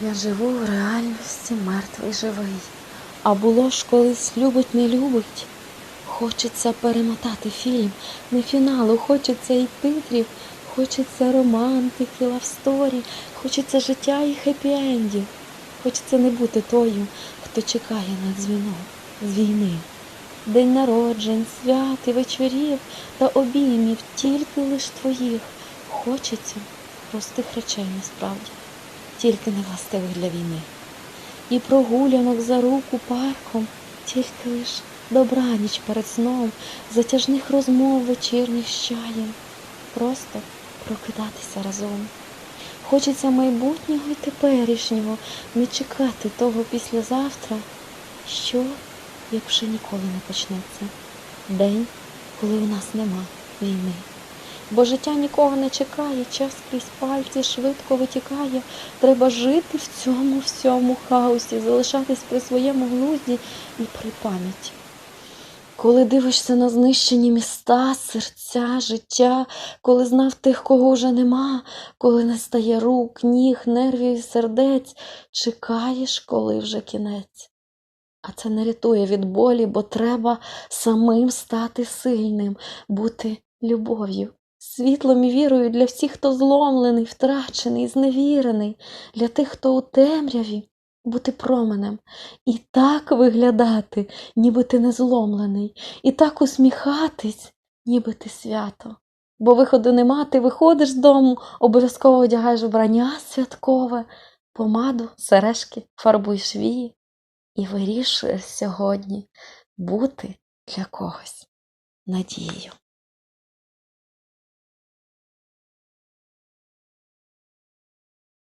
Я живу в реальності мертвий живий. А було ж колись любить, не любить. Хочеться перемотати фільм, не фіналу, хочеться і титрів, хочеться романтики, лавсторі, хочеться життя і хеппі-ендів. Хочеться не бути тою, хто чекає на дзвінок з війни. День народжень, свят і вечорів та обіймів тільки лиш твоїх. Хочеться простих речей насправді, тільки не властивих для війни. І прогулянок за руку парком, тільки лиш добраніч перед сном, затяжних розмов вечірніх з чаєм, просто прокидатися разом. Хочеться майбутнього і теперішнього, не чекати того післязавтра, що, як вже ніколи не почнеться, день, коли у нас нема війни. Бо життя нікого не чекає, час крізь пальці швидко витікає. Треба жити в цьому всьому хаосі, залишатись при своєму глузді і при пам'яті. Коли дивишся на знищені міста, серця, життя, коли знав тих, кого вже нема, коли не стає рук, ніг, нервів і сердець, чекаєш, коли вже кінець. А це не рятує від болі, бо треба самим стати сильним, бути любов'ю, світлом і вірою для всіх, хто зломлений, втрачений, зневірений, для тих, хто у темряві, бути променем, і так виглядати, ніби ти не зломлений, і так усміхатись, ніби ти свято. Бо виходу нема, ти виходиш з дому, обов'язково одягаєш вбрання святкове, помаду, сережки, фарбуєш вії і вирішуєш сьогодні бути для когось надією.